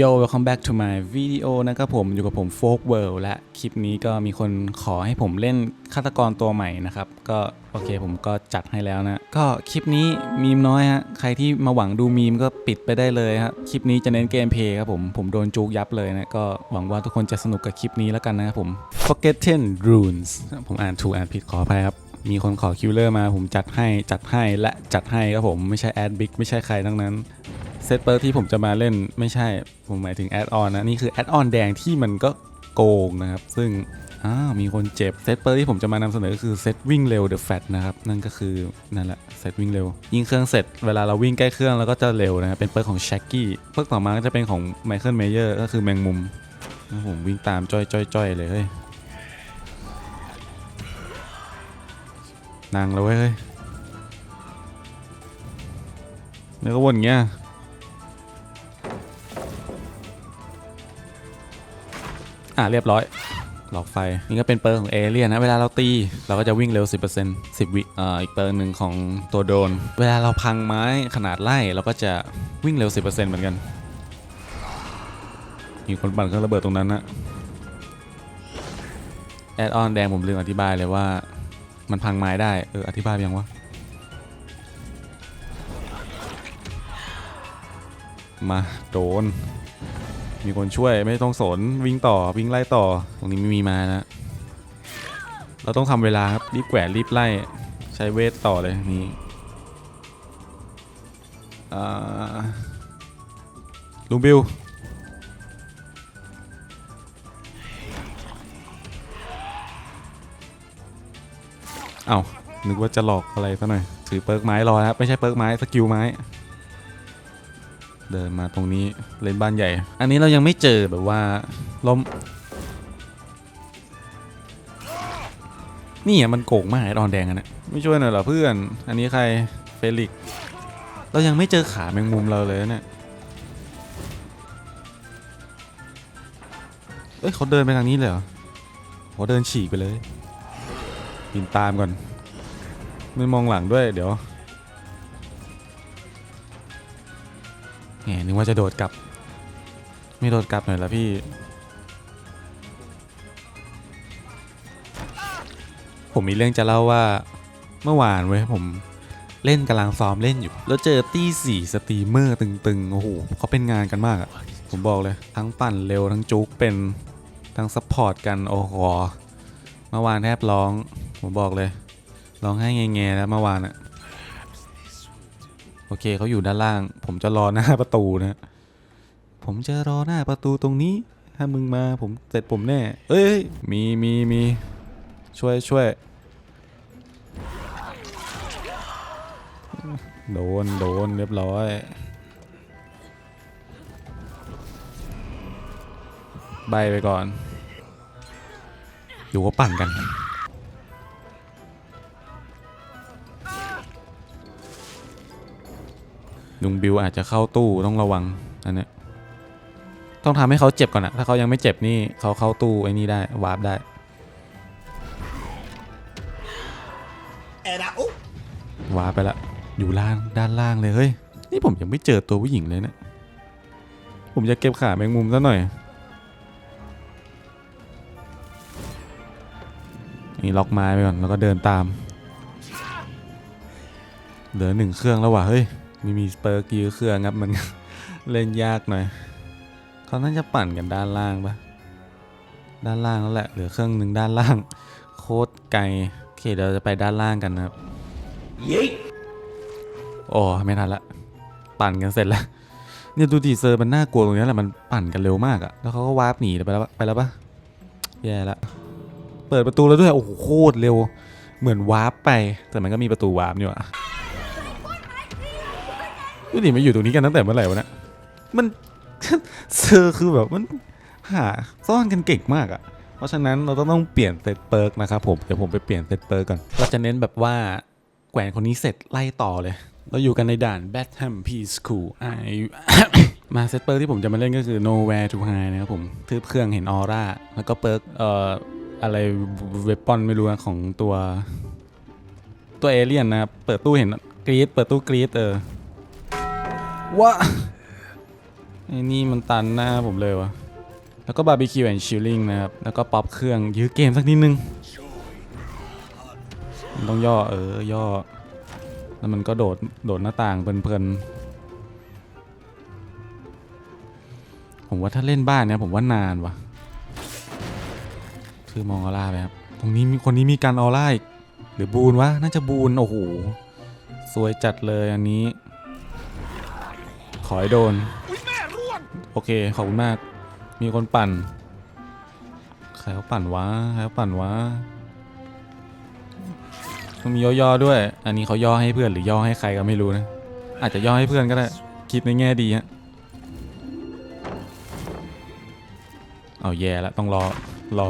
Yo welcome back to my video นะครับผมอยู่กับผม Folk World และคลิปนี้ก็มีคนขอให้ผมเล่นฆาตกรตัวใหม่นะครับ ก็โอเคผมก็จัดให้แล้วนะ ก็คลิปนี้มีมน้อยฮะใครที่มาหวังดูมีมก็ปิดไปได้เลยครับคลิปนี้จะเน้นเกมเพลย์ครับผมผมโดนจูกยับเลยนะก็หวังว่าทุกคนจะสนุกกับคลิปนี้แล้วกันนะครับผม Forgotten Runes ผมอ่านถูกอ่านผิดขออภัยครับมีคนขอคิวเลอร์มาผมจัดให้จัดให้และจัดให้ครับผมไม่ใช่แอดบิ๊กไม่ใช่ใครทั้งนั้น เซตเปิร์กที่ผมจะมาเล่นไม่ใช่ ผมหมายถึงแอดออนนะ นี่คือแอดออนแดงที่มันก็โกงนะครับ ซึ่งอ้าวมีคนเจ็บเซตเปิร์กที่ผมจะมานำเสนอคือเซตวิ่งเร็ว The Fat นะครับ นั่นก็คือนั่นแหละเซตวิ่งเร็ว ยิงเครื่องเสร็จเวลาเราวิ่งใกล้เครื่องแล้วก็จะเร็วนะครับเป็นเปิร์กของแชกกี้เปิร์กต่อมาก็จะเป็นของไมเคิลเมเยอร์ก็คือแมงมุมผมวิ่งตามจ้อยจ้อยจ้อยเลยเฮ้ยนางแล้วเว้ยเฮ้ยแล้วก็วนเงี้ย อะเรียบร้อยหลอกไฟนี่ก็เป็นเปิร์ของเอเลี่ยนนะเวลาเราตีเราก็จะวิ่งเร็ว 10% 10 วิอ่าอีกเปิร์หนึ่งของตัวโดน เวลาเราพังไม้ขนาดไล่เราก็จะวิ่งเร็ว 10%เหมือนกันมีคนปั่นเครื่องระเบิดตรงนั้นนะแอดออนแดงผมลืมอธิบายเลยว่า มันพังไม้ได้เอออธิบายยังวะมาโดน มีคนช่วยไม่ต้องสนวิ่งต่อวิ่งไล่ต่อ ตรงนี้ไม่มีมานะเราต้องทำเวลาครับรีบแกวรีบไล่ใช้เวทต่อเลยนี่ลุงบิวเอา้านึกว่าจะหลอกอะไรซะหน่อยถือเปิร์กไม้รอครับไม่ใช่เปิร์กไม้สกิลไม้ เดินมาตรงนี้เล่นบ้านใหญ่ อันนี้เรายังไม่เจอแบบว่าล้มนี่อะมันโกงมากไอ้ดอนแดงอันนะไม่ช่วยหน่อยเหรอเพื่อน อันนี้ใครเฟลิก เรายังไม่เจอขาแมงมุมเราเลยนะเนี่ยเอ้ยเขาเดินไปทางนี้เลยเหรอเขาเดินฉีกไปเลยบินตามก่อน ไม่มองหลังด้วยเดี๋ยว แหมนึกว่าจะโดดกลับ ไม่โดดกลับหน่อยละพี่ ผมมีเรื่องจะเล่าว่าเมื่อวานเว้ยผมเล่นกำลังซ้อมเล่นอยู่ แล้วเจอตี้สี่สตรีมเมอร์ตึงๆ โอ้โหเขาเป็นงานกันมากอะผมบอกเลย ทั้งปั่นเร็วทั้งจุกเป็นทั้งซัพพอร์ตกัน โอ้โหเมื่อวานแทบร้อง ผมบอกเลย ร้องให้แง่ๆแล้วเมื่อวานอะ อเคเขาอยู่ด้านล่าง ผมจะรอหน้าประตูนะ ผมจะรอหน้าประตูตรงนี้ ถ้ามึงมาผมเสร็จผมแน่ เอ้ยมีมีมีช่วยช่วยโดนโดนเรียบร้อย ใบไปก่อน อยู่ก็ปั่นกัน ลุงบิวอาจจะเข้าตู้ต้องระวังอันเนี้ยต้องทำให้เขาเจ็บก่อนอะถ้าเขายังไม่เจ็บนี่เขาเข้าตู้ไอ้นี่ได้วาร์ปได้ Era uh, วาร์ปไปละอยู่ล่างด้านล่างเลยเฮ้ยนี่ผมยังไม่เจอตัวผู้หญิงเลยเนะี่ยผมจะเก็บขาแมงมุมซะหน่อยนี่ล็อกไม้ไปก่อนแล้วก็เดินตาม เหลือหนึ่งเครื่องแล้วว่ะเฮ้ย มีมีสเปอร์กี่เครื่องครับมันเล่นยากหน่อยเขาน่าจะปั่นกันด้านล่างปะด้านล่างแล้วแหละเหลือเครื่องหนึ่งด้านล่าง โคตรไกลโอเคเดี๋ยวเราจะไปด้านล่างกันนะครับ yeet. โอ้ไม่ทันละปั่นกันเสร็จแล้วเนี่ยดูดีเซอร์มันน่ากลัวตรงนี้แหละมันปั่นกันเร็วมากอะแล้วเขาก็วาร์ปหนีไปแล้วปะไปแล้วปะแย่ละเปิดประตูแล้วด้วยโอ้โหโคตรเร็ว เหมือนวาร์ปไปแต่มันก็มีประตูวาร์ปนี่หว่า ดูดิมาอยู่ตรงนี้กันตั้งแต่เมื่อไหร่วะเนี่ยมัน เซอร์คือแบบมันหาซ่อนกันเก่งมากอะเพราะฉะนั้นเราต้องต้องเปลี่ยนเซตเปิร์กนะครับผม เดี๋ยวผมไปเปลี่ยนเซตเปิร์กก่อนเราจะเน้นแบบว่าแกว่งคนนี้เสร็จไล่ต่อเลย เราอยู่กันในด่าน Batham Peace School อ่ามาเซตเปิร์กที่ผมจะมาเล่นก็คือ Nowhere to Hide นะครับผมทืบเครื่องเห็นออร่า แล้วก็เปิร์กเอ่ออะไรเวปอนไม่รู้นะของตัว ตัวเอเลี่ยนนะครับ เปิดตู้เห็นกรีดเปิดตู้กรีดเออ ว้าไอ้นี่มันตันหน้าผมเลยวะแล้วก็บาร์บีคิวแอนด์ชิลลิงนะครับ แล้วก็ป๊อปเครื่องยื้อเกมสักนิดนึงมันต้องย่อเออย่อ แล้วมันก็โดด โดดหน้าต่างเพลินๆ ผมว่าถ้าเล่นบ้านเนี่ยผมว่านานวะคือมองออร่าไปครับ ตรงนี้มีคนนี้มีการออร่าอีก หรือบูนวะ น่าจะบูน โอ้โห สวยจัดเลยอันนี้ อให้โดนโอเค ขอบคุณมาก มีคนปั่น ใครเขาปั่นวะ ใครเขาปั่นวะมันมีย่อๆด้วย อันนี้เขาย่อให้เพื่อนหรือย่อให้ใครก็ไม่รู้นะ อาจจะย่อให้เพื่อนก็ได้ คิดในแง่ดีฮะ เอาแย่แล้วต้องรอ รอ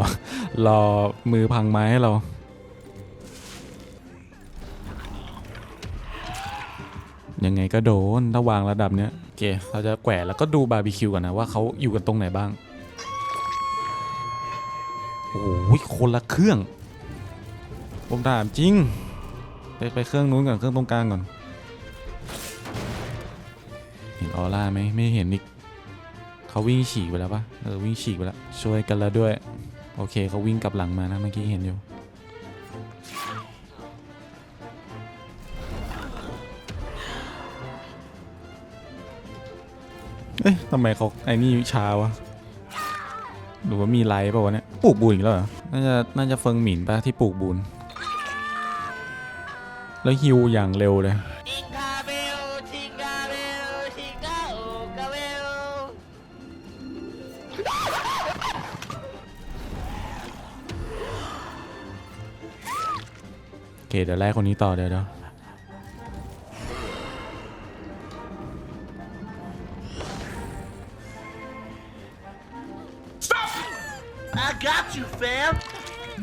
รอมือพังไม้ให้เรายังไงก็โดน ถ้าวางระดับเนี้ย เคเราจะแกวแล้วก็ดูบาร์บีคิวกันนะว่าเขาอยู่กันตรงไหนบ้าง โอ้โหคนละเครื่อง ผมถามจริง ไปไปเครื่องนู้นก่อนเครื่องตรงกลางก่อน เห็นออร่าไหมไม่เห็นอีกเขาวิ่งฉีกไปแล้วปะเออวิ่งฉีกไปแล้วช่วยกันแล้วด้วย โอเคเขาวิ่งกลับหลังมานะเมื่อกี้เห็นอยู่ เอ๊ะทำไมเขาไอ้นี่ช้าวะ หรือว่ามีไลท์ป่าวะเนี่ย ปลูกบูนอีกแล้วเหรอ น่าจะ น่าจะเฟิงหมินปะที่ปลูกบูน แล้วฮิวอย่างเร็วเลย โอเค เดี๋ยวไล่คนนี้ต่อเดี๋ยวเดี๋ยว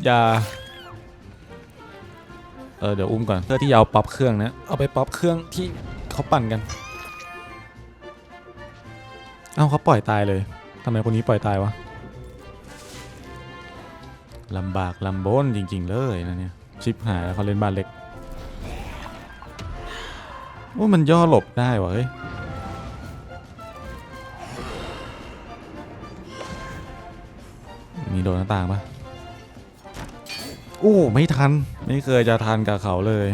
ย่าเออเดี๋ยวอุ้มก่อนเพื่อที่จะเอาป๊อปเครื่องนะเอาไปป๊อปเครื่องที่เขาปั่นกัน เอ้าเขาปล่อยตายเลยทำไมคนนี้ปล่อยตายวะลำบากลำบนจริง ๆ เลยนะเนี่ยชิปหายแล้วเขาเล่นบ้านเล็กว่ามันย่อหลบได้วะเฮ้ยมีโดนหน้าต่างปะ โอ้ไม่ทัน ไม่เคยจะทันกับเขาเลย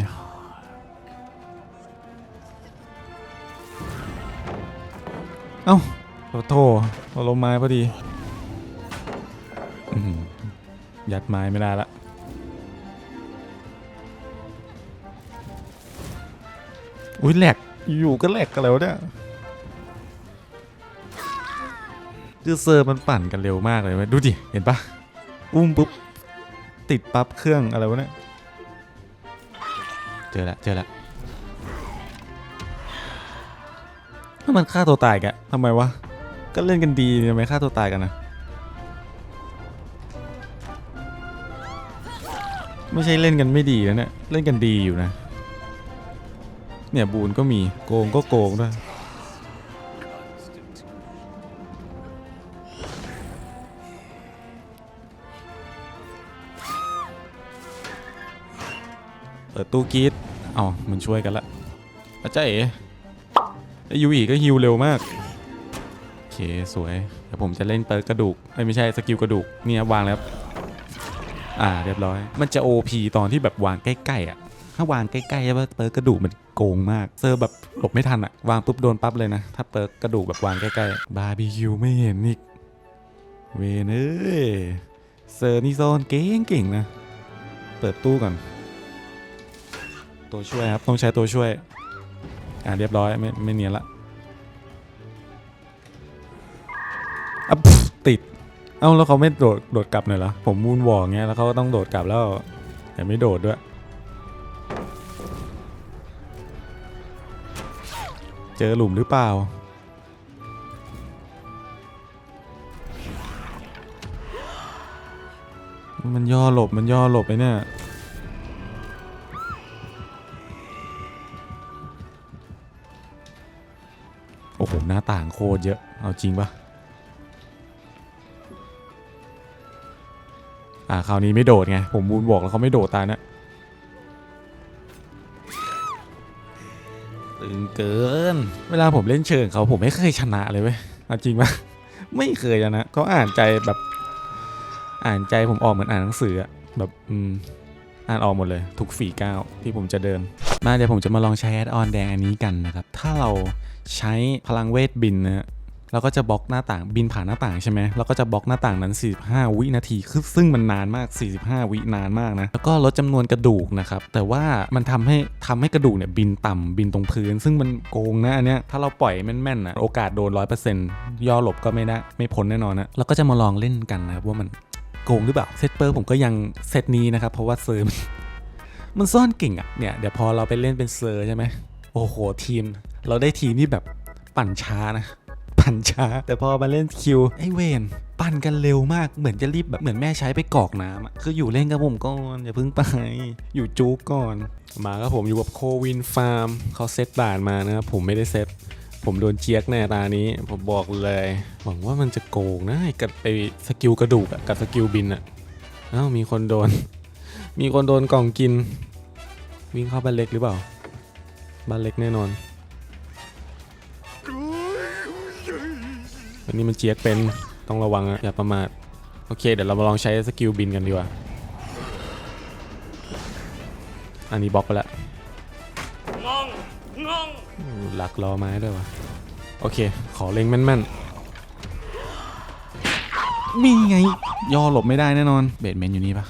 เอ้าโอ้โถเราลงไม้พอดีอยัดไม้ไม่ได้ละอุ้ยแหลกอยู่ก็แหลกกันแล้วเนี่ยคือเซอร์มันปั่นกันเร็วมากเลยว้ยดูดิ เห็นปะอุ้มปุ๊บ ติดปั๊บเครื่องอะไรวะเนี่ย เจอละเจอละถ้ามันฆ่าตัวตายกะทำไมวะ ก็เล่นกันดีทำไมฆ่าตัวตายกันนะ ไม่ใช่เล่นกันไม่ดีนะเนี่ย เล่นกันดีอยู่นะ เนี่ยบูนก็มีโกงก็โกงด้วย เปิดตู้กีดเอ้ามันช่วยกันละอาจารย์เอ๋ไอยูอีก็ฮิวเร็วมากโอเคสวยเดี๋ยวผมจะเล่นเปิดกระดูกเอ้ไม่ใช่สกิลกระดูกเนี่ยวางแล้วอ่าเรียบร้อย มันจะ OP ตอนที่แบบวางใกล้ๆอะถ้าวางใกล้ๆใช่ปะเปิดกระดูกมันโกงมากเซอร์แบบหลบไม่ทันอะ วางปุ๊บโดนปั๊บเลยนะ ถ้าเปิดกระดูกแบบวางใกล้ๆบาร์บีคิวไม่เห็นอีกเวนเอ้ยเซอร์นี่โซนเก่งๆนะ เปิดตู้ก่อน ตัวช่วยครับ ต้องใช้ตัวช่วย อ่าเรียบร้อยไม่ไม่เนียนละอะติด เอ้าแล้วเขาไม่โดดโดดกลับหน่อยเหรอ ผมมูนวอล์กเงี้ยแล้วเขาก็ต้องโดดกลับแล้วแต่ไม่โดดด้วย เจอหลุมหรือเปล่ามันย่อหลบ มันย่อหลบไปเนี่ย โอ้โห หน้าต่างโคตรเยอะ เอาจริงปะอ่าคราวนี้ไม่โดดไง ผมบูนบอกแล้วเขาไม่โดดตายนะตึงเกิน เวลาผมเล่นเชิงเขาผมไม่เคยชนะเลยเว้ยเอาจริงปะไม่เคยอะนะเขาอ่านใจแบบอ่านใจผมออกเหมือนอ่านหนังสืออะแบบอืมอ่านออกหมดเลย ทุกฝีก้าวที่ผมจะเดิน มาเดี๋ยวผมจะมาลองใช้แอดออนแดงอันนี้กันนะครับ ถ้าเราใช้พลังเวทบินนะเราก็จะบล็อกหน้าต่างบินผ่านหน้าต่างใช่ไหมแล้วก็จะบล็อกหน้าต่างนั้น 45 วินาทีคือซึ่งมันนานมาก 45 วินานมากนะ แล้วก็ลดจำนวนกระดูกนะครับ แต่ว่ามันทำให้ทำให้กระดูกเนี่ยบินต่ำบินตรงพื้น ซึ่งมันโกงนะอันเนี้ยถ้าเราปล่อยแม่นๆนะโอกาสโดน 100%ย่อหลบก็ไม่ได้ไม่พ้นแน่นอนนะแล้วก็จะมาลองเล่นกันนะครับว่ามันโกงหรือเปล่าเซตเปอร์ผมก็ยังเซตนี้นะครับเพราะว่าเซอร์ มันซ่อนเก่งอะเนี่ยเดี๋ยวพอเราไปเล่นเป็นเซอร์ใช่ไหมโอ้โหทีม เราได้ทีมที่แบบปั่นช้านะปั่นช้า แต่พอมาเล่นคิวไอเวนปั่นกันเร็วมากเหมือนจะรีบแบบเหมือนแม่ใช้ไปกรอกน้ำคืออยู่เล่นกับผมก่อนอย่าเพิ่งไป อยู่จู๊กก่อน มาครับผมอยู่กับโควินฟาร์มเขาเซตบาทมานะครับผมไม่ได้เซตผมโดนเจี๊ยกแน่ตานี้ผมบอกเลยหวังว่ามันจะโกงนะกับไอสกิลกระดูกกับสกิลบินอะอ้าวมีคนโดน มีคนโดนกล่องกิน วิ่งเข้าบ้านเล็กหรือเปล่า บ้านเล็กแน่นอนอันนี้มันเจี๊ยกเป็นต้องระวังอะอย่าประมาท โอเค เดี๋ยวเรามาลองใช้สกิลบินกันดีกว่า อันนี้บล็อกไปแล้วงงงหลักล้อไม้ด้วยวะโอเค ขอเล็งแม่นๆ มีไง ย่อหลบไม่ได้แน่นอน เบดเมนอยู่นี่ปะ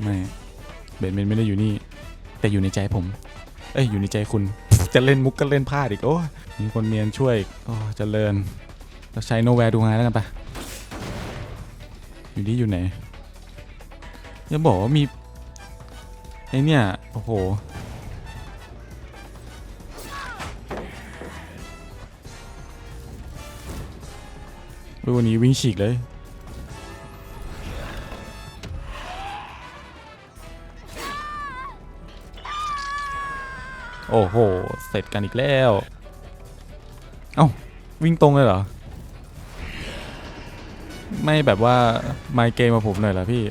ไม่เบดเมนไม่ได้อยู่นี่ แต่อยู่ในใจผม เอ้ยอยู่ในใจคุณ จะเล่นมุกก็เล่นพลาดอีกโอ้มีคนเมียนช่วยโอ้เจะเลินเราใช้โนแวร์ดูไงแล้วกันปะอยู่นี่อยู่ไหนจะบอกว่ามีไอเนี่ย โอ้โห วันนี้วิ่งฉีกเลย โอ้โห เสร็จกันอีกแล้ว เอ้า วิ่งตรงเลยเหรอ ไม่แบบว่าไมเกมมาผมหน่อยเหรอพี่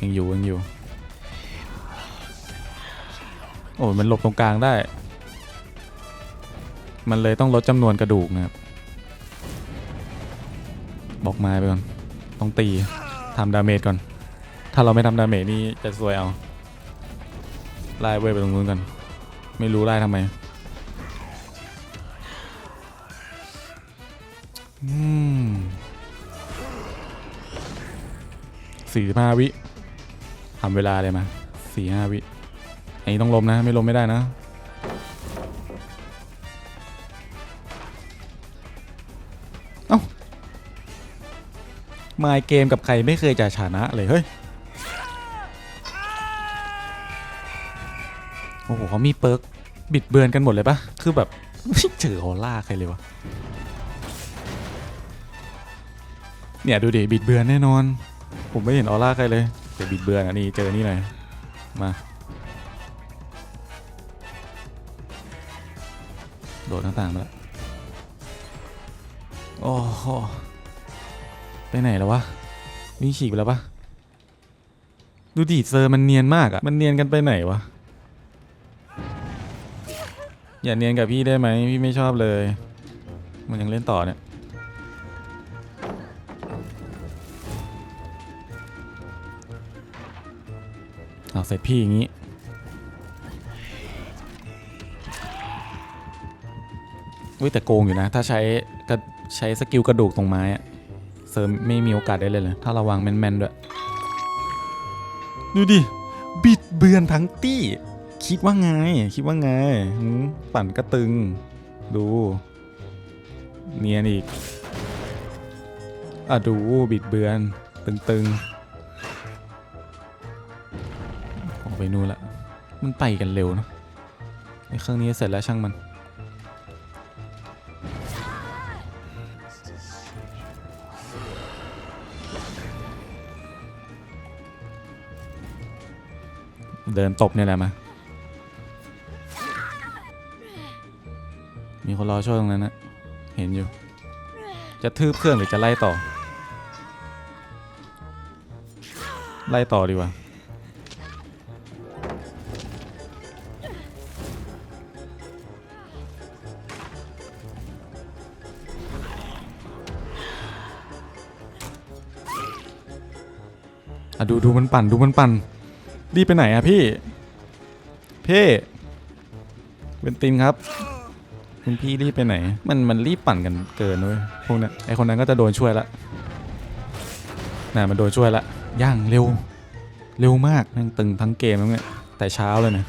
ยังอยู่ยังอยู่ โอ้ยมันหลบตรงกลางได้ มันเลยต้องลดจำนวนกระดูกนะครับ บอกมาไปก่อน ต้องตีทำดาเมจก่อน ถ้าเราไม่ทำดาเมจนี่จะซวยเอา ไล่เว้ยไปตรงนู้นกัน ไม่รู้ไล่ทำไม อืมสี่สิบห้าวิทำเวลาเลยมาสี่ห้าวิอันนี้ต้องลมนะ ไม่ลมไม่ได้นะมายเกมกับใครไม่เคยจะชนะเลยเฮ้ย โอ้โหเขามีเปิร์กบิดเบือนกันหมดเลยปะคือแบบไม่เจอออร่าใครเลยวะ เนี่ยดูดิบิดเบือนแน่นอน ผมไม่เห็นออร่าใครเลยแต่บิดเบือนอันนี้เจอนี่เลยมาโดดหน้าต่างมาแล้วโอ้โหไปไหนแล้ววะวิ่งฉีกไปแล้วปะดูดิเซอร์มันเนียนมากอะมันเนียนกันไปไหนวะ อย่าเนียนกับพี่ได้ไหมพี่ไม่ชอบเลย มันยังเล่นต่อเนี่ยเอาเสร็จพี่อย่างนี้อุ้ยแต่โกงอยู่นะ ถ้าใช้ก็ใช้สกิลกระดูกตรงไม้อะเซิร์ฟไม่มีโอกาสได้เลยเลย ถ้าระวังแมนๆด้วย ดูดิ บิดเบือนทั้งตี้ คิดว่าไง คิดว่าไงปั่นกระตึง ดู เนียนอีก อะ ดูบิดเบือน ตึงๆ ออกไปนู่นละ มันไปกันเร็วเนะไอ้เครื่องนี้เสร็จแล้วช่างมัน เดินตบเนี่ยแหละมา มีคนรอช่วยตรงนั้นนะ เห็นอยู่ จะทืบเพื่อนหรือจะไล่ต่อ ไล่ต่อดีกว่าอะดูดูมันปั่นดูมันปั่น ดีไปไหนอะพี่ พี่ เป็นตินครับ คุณพี่รีบไปไหน มันมันรีบปั่นกันเกินเว้ยพวกนั้นไอคนนั้นก็จะโดนช่วยละน่ะมันโดนช่วยละย่างเร็ว เร็วมากม่งตึงทั้งเกมแล้วเนี่ยแต่เช้าเลยนะ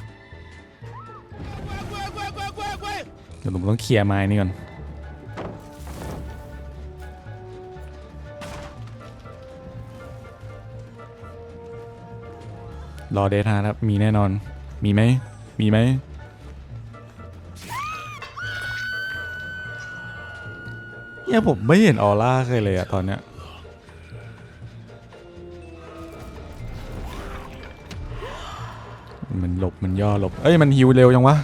เดี๋ยวผมต้องเคลียร์ไม้นี่ก่อนรอเดทาครับ มีแน่นอน มีไหม มีไหม เนี่ยผมไม่เห็นออร่าเคยเลยอะตอนเนี้ยมันหลบมันย่อหลบ เอ้ยมันฮิวเร็วจังวะ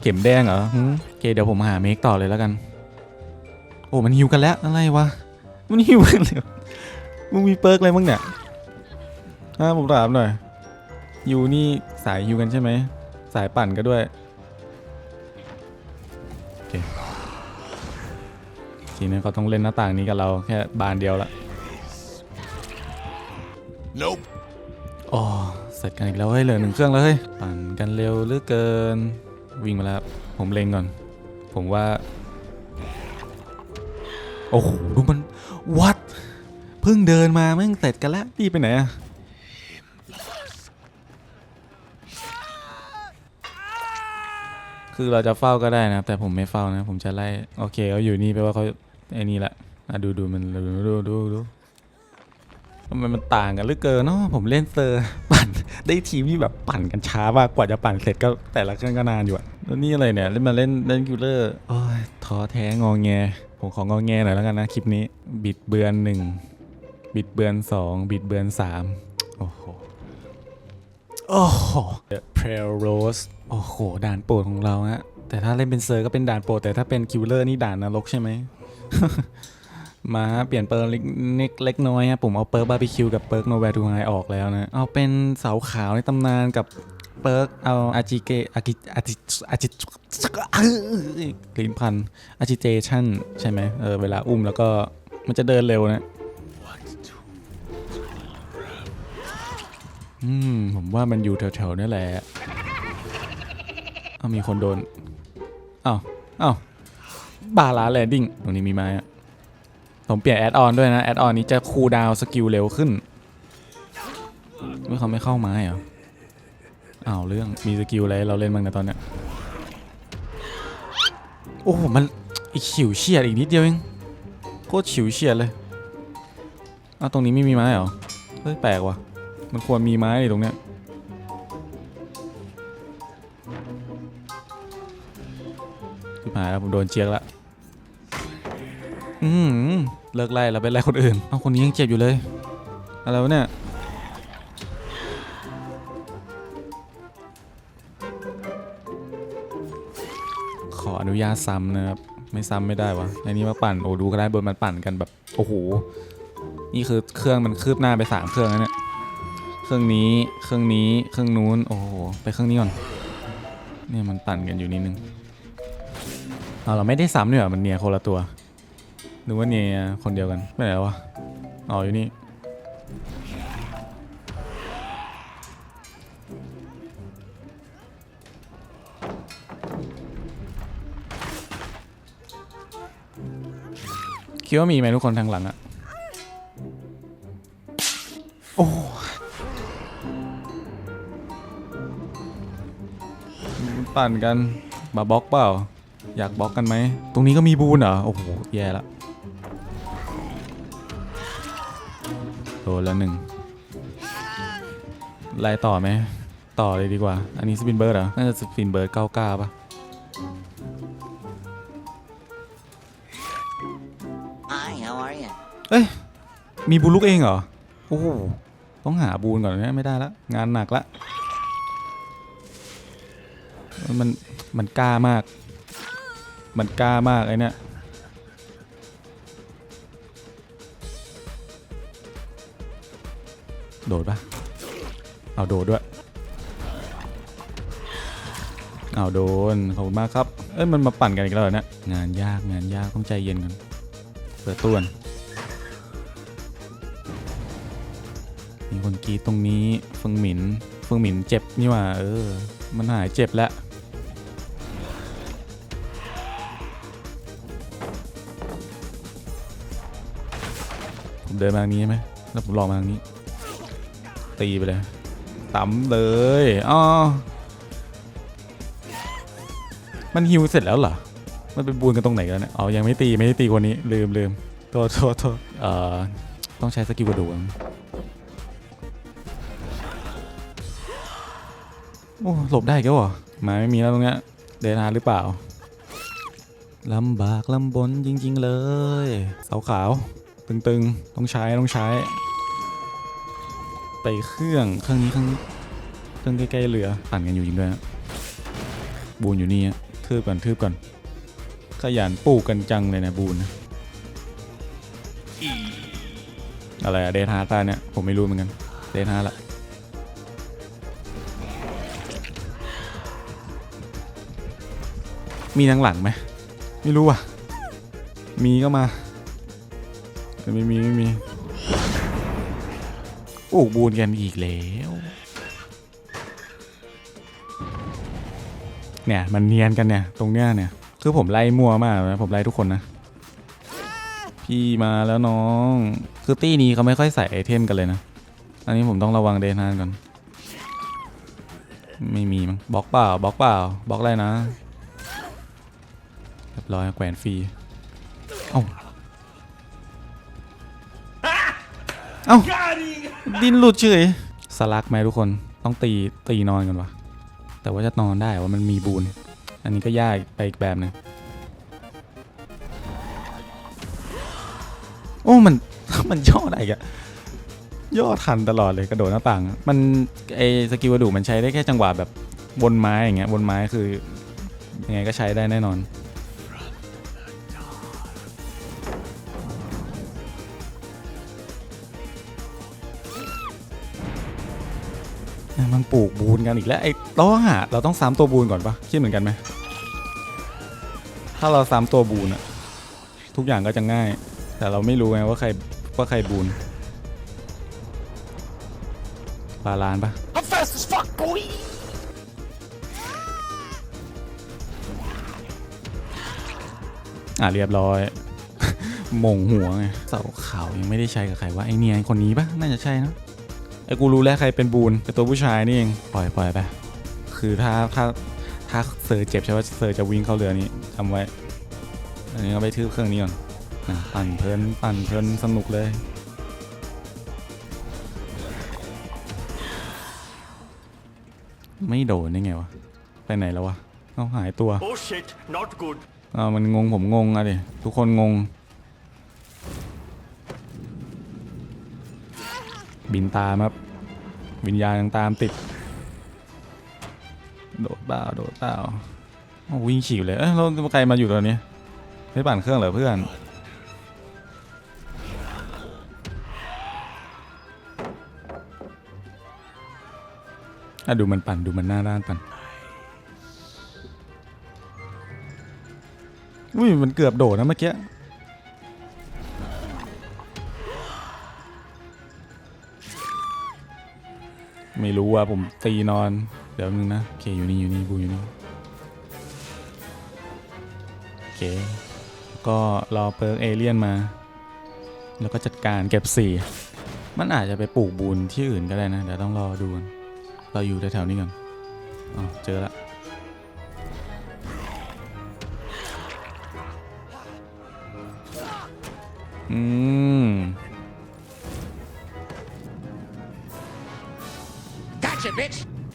เข็มแดงเหรอโอเคเดี๋ยวผมหาเมคต่อเลยแล้วกัน โอ้มันฮิวกันแล้วอะไรวะ มันฮิวกันเร็วมึงมีเปิร์กอะไรบ้างเนี่ยฮะผมถามหน่อยยูนี่สายยูกันใช่ไหม สายปั่นก็ด้วยโอเค ทีนี้เขาต้องเล่นหน้าต่างนี้กับเราแค่บานเดียวละ Nope. อ๋อเสร็จกันอีกแล้วเฮ้ยเหลือหนึ่งเครื่องแล้วเฮ้ยปั่นกันเร็วเหลือเกิน วิ่งมาแล้วครับผมเล็งก่อน ผมว่า โอ้โหดูมันวัดเพิ่งเดินมาแม่งเสร็จกันแล้วรีบไปไหนอะคือเราจะเฝ้าก็ได้นะแต่ผมไม่เฝ้านะ ผมจะไล่ โอเคเขาอยู่นี่แปลว่าเขา ไอ้นี่แหละอะดูดูมันดูดูดูดูทำไมมันต่างกันเหลือเกินเนาะผมเล่นเซอร์ปั่นได้ทีมที่แบบปั่นกันช้ามากกว่าจะปั่นเสร็จก็แต่ละเครื่องก็นานอยู่อะแล้วนี่อะไรเนี่ยเล่นมาเล่นเล่นคิวเลอร์โอ้ยท้อแท้งองแง ผมขององแงหน่อยแล้วกันนะคลิปนี้ บิดเบือนหนึ่งบิดเบือนสองบิดเบือนสามโอ้โหโอ้โหเพลโรสโอ้โหด่านโปรดของเราฮะแต่ถ้าเล่นเป็นเซอร์ก็เป็นด่านโปรดแต่ถ้าเป็นคิวเลอร์นี่ด่านนรกใช่ไหม มาเปลี่ยนเปิร์กเล็กเล็กเล็กน้อยฮะผมเอาเปิร์กบาร์บีคิวกับเปิร์กโนแวร์ทูไฮออกแล้วนะ เอาเป็นเสาขาวในตำนานกับเปิร์กเอาอาจิเกอากิอาจิอาจิลิ้นพันอาจิเจชันใช่ไหมเออเวลาอุ้มแล้วก็มันจะเดินเร็วนะอืมผมว่ามันอยู่แถวๆนี่แหละ เอามีคนโดนอ้าวอ้าว บาลาแลนดิ้งตรงนี้มีไม้อะผมเปลี่ยนแอดออนด้วยนะ แอดออนนี้จะคูลดาวสกิลเร็วขึ้นไม่เขาไม่เข้าไม้เหรออ้าวเรื่องมีสกิลอะไรเราเล่นบ้างนะตอนเนี้ยโอ้โหมันอีกฉิวเฉียดอีกนิดเดียวเองโคตรฉิวเฉียดเลยอ้าวตรงนี้ไม่มีไม้เหรอเฮ้ยแปลกว่ะมันควรมีไม้ดิตรงเนี้ยที่หายแล้วผมโดนเจียกละ อืมเลิกไล่เราไปไล่คนอื่น เอาคนนี้ยังเจ็บอยู่เลย อะไรวะเนี่ย ขออนุญาตซ้ำนะครับ ไม่ซ้ำไม่ได้วะไอ้นี่มาปั่น โอ้ดูก็ได้บนมันปั่นกันแบบ โอ้โห นี่คือเครื่องมันคืบหน้าไปสามเครื่องแล้วเนี่ย เครื่องนี้ เครื่องนี้ เครื่องนู้น โอ้โห ไปเครื่องนี้ก่อน เนี่ยมันปั่นกันอยู่นิดนึง เอาเราไม่ได้ซ้ำเนี่ยมันเนียคนละตัว หรือว่าเนียคนเดียวกันไม่ไหนแล้ววะอ๋ออยู่นี่คิดว่ามีไหมทุกคนทางหลังอะโอ้ปั่นกันมาบล็อกเปล่า อยากบล็อกกันไหม ตรงนี้ก็มีบูนเหรอ โอ้โห แย่ละ นแล้วหนึ่งไล่ต่อไหม ต่อเลยดีกว่า อันนี้สปินเบิร์ดเหรอ น่าจะสปินเบิร์ดเก้าเก้าป่ะ Hi, how are you? เอ้ย มีบูนลุกเองเหรอ โอ้โหต้องหาบูนก่อนเนี่ยไม่ได้ละ งานหนักละ มัน มันกล้ามาก มันกล้ามากไอ้เนี่ย โดดปะเอาโดดด้วย เอาโดน ขอบคุณมากครับ เอ้ย มันมาปั่นกันอีกแล้วเหรอเนี่ยงานยากงานยากต้องใจเย็นกัน เปิดตู้ก่อนมีคนกีตรงนี้เฟิงหมินเฟิงหมินเจ็บนี่ว่า เออ มันหายเจ็บแล้วผมเดินมาทางนี้ใช่ไหมแล้วผมลองมาทางนี้ ตีไปเลยต่ำเลยอ๋อมันฮิวเสร็จแล้วเหรอ มันเป็นบูนกันตรงไหนกันเนี่ย อ๋อ ยังไม่ตี ไม่ได้ตีคนนี้ ลืมลืมโทษโทษโทษเอ่อ ต้องใช้สกิลกระดูกโอ้ หลบได้ก็วะมาไม่มีแล้วตรงเนี้ย เดินาหรือเปล่า ลำบากลำบนจริง ๆ เลย เสาขาว ตึง ๆ ต้องใช้ ต้องใช้ ไปเครื่องเครื่องนี้เครื่องเครื่องใกล้ๆเรือปั่นกันอยู่จริงด้วยบูนอยู่นี่ทืบก่อนทืบก่อนขยันปลูกกันจังเลยนะบูนอะไรอะเดทาตาเนี่ย ผมไม่รู้เหมือนกัน เดทาละมีทางหลังไหม ไม่รู้อะ มีก็มา แต่ไม่มี ไม่มี ปลูกบูนกันอีกแล้ว เนี่ยมันเนียนกันเนี่ย ตรงเนี้ยเนี่ย คือผมไล่มั่วมากนะผมไล่ทุกคนนะ พี่มาแล้วน้อง คือตี้นี้เขาไม่ค่อยใส่ไอเทมกันเลยนะ อันนี้ผมต้องระวังเดนฮานก่อน ไม่มีมั้งบล็อกเปล่าบล็อกเปล่าบล็อกอะไรนะเรียบร้อยแขวนฟรี เอ้า เอ้า ดินหลุดเฉยสลักไหมทุกคนต้องตีตีนอนกันวะแต่ว่าจะนอนได้ว่ามันมีบูนอันนี้ก็ยากไปอีกแบบหนึงโอ้มันมันย่อได้กะย่อทันตลอดเลยกระโดดหน้าต่างมันไอสกิลกระดูกมันใช้ได้แค่จังหวะแบบบนไม้อย่างเงี้ยบนไม้คือยังไงก็ใช้ได้แน่นอน เนี่ยมันปลูกบูนกันอีกแล้วไอ้เราต้องหาเราต้องซ้ำตัวบูนก่อนปะคิดเหมือนกันไหมถ้าเราซ้ำตัวบูนอะทุกอย่างก็จะง่าย แต่เราไม่รู้ไงว่าใครว่าใครบูนบาลานปะ I'm fast as fuck boy อะเรียบร้อยหมงหัวไงเสาขาวยังไม่ได้ใช้กับใครว่าไอเนี่ยคนนี้ปะน่าจะใช่นะไอกูรู้แล้วใครเป็นบูนเป็นตัวผู้ชายนี่เองปล่อยปล่อยไปคือถ้าถ้าถ้าเซอร์เจ็บใช่ว่าเซอร์จะวิ่งเข้าเรือนี้ทำไว้ อันนี้ก็ไปทืบเครื่องนี้ก่อนนะปั่นเพลินปั่นเพลินสนุกเลยไม่โดนได้ไงวะ ไปไหนแล้ววะ เอาหายตัว oh shit not good อ่ามันงงผมงงอะดิ ทุกคนงง บินตามครับ วิญญาณยังตามติด โดดเปล่าโดดเปล่าวิ่งฉีกเลยเอ้ยแล้วใครมาอยู่ตอนนี้ไม่ปั่นเครื่องเหรอเพื่อนอะดูมันปั่นดูมันหน้าด้านปั่นอุ้ยมันเกือบโดดนะเมื่อกี้ ไม่รู้อะผมตีนอน เดี๋ยวนึงนะโอเคอยู่นี่อยู่นี่บูอยู่นี่โอเคก็รอเปิร์กเอเลียนมา แล้วก็จัดการเก็บสี่มันอาจจะไปปลูกบูนที่อื่นก็ได้นะเดี๋ยวต้องรอดูกันเราอยู่แถวๆนี้ก่อนอ๋อเจอละอืม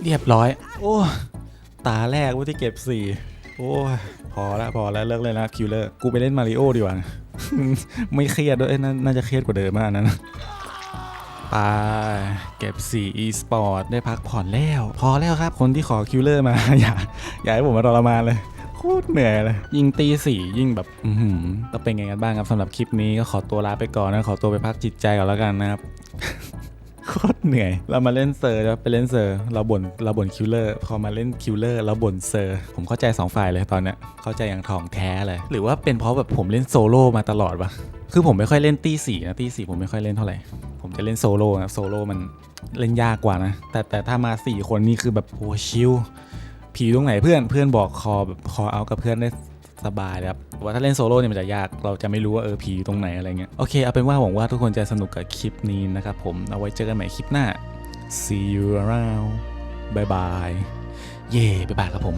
เรียบร้อย โอ้ ตาแรกว่าที่เก็บสี่โอ้ยพอแล้วพอแล้วเลิกเลยนะคิวเลอร์กูไปเล่นมาริโอดีกว่า ไม่เครียดด้วยเอ้ยนาน่าจะเครียดกว่าเดิมมากนะไปเก็บ4 e-sport ได้พักผ่อนแล้ว พอแล้วครับ คนที่ขอคิวเลอร์มา อย่า อย่าให้ผมมาทรมานเลยโคตรเหนื่อยเลย ยิงตีสี่ยิ่งแบบ อือหือแล้วเป็นไงกันบ้างครับสำหรับคลิปนี้ก็ขอตัวลาไปก่อนนะ ขอตัวไปพักจิตใจก่อนแล้วกันนะครับโคตรเหนื่อย เรามาเล่นเซอร์ไปเล่นเซอร์เราบ่นเราบ่นคิลเลอร์พอมาเล่นคิลเลอร์เราบ่นเซอร์ผมเข้าใจสองฝ่ายเลยตอนเนี้ยเข้าใจอย่างถ่องแท้เลย หรือว่าเป็นเพราะแบบผมเล่นโซโล่มาตลอดวะคือผมไม่ค่อยเล่นตีสี่นะตีสี่ผมไม่ค่อยเล่นเท่าไหร่ผมจะเล่นโซโล่นะโซโล่มันเล่นยากกว่านะ แต่แต่ถ้ามาสี่คนนี่คือแบบโอ้ชิลผีตรงไหนเพื่อนเพื่อนบอกคอแบบคอเอากับเพื่อนได้ สบายครับแต่ว่าถ้าเล่นโซโล่เนี่ยมันจะยาก เราจะไม่รู้ว่าเออผีอยู่ตรงไหนอะไรเงี้ย โอเค เอาเป็นว่าหวังว่าทุกคนจะสนุกกับคลิปนี้นะครับผม เอาไว้เจอกันใหม่คลิปหน้า see you around bye bye เย่บ๊ายบายครับผม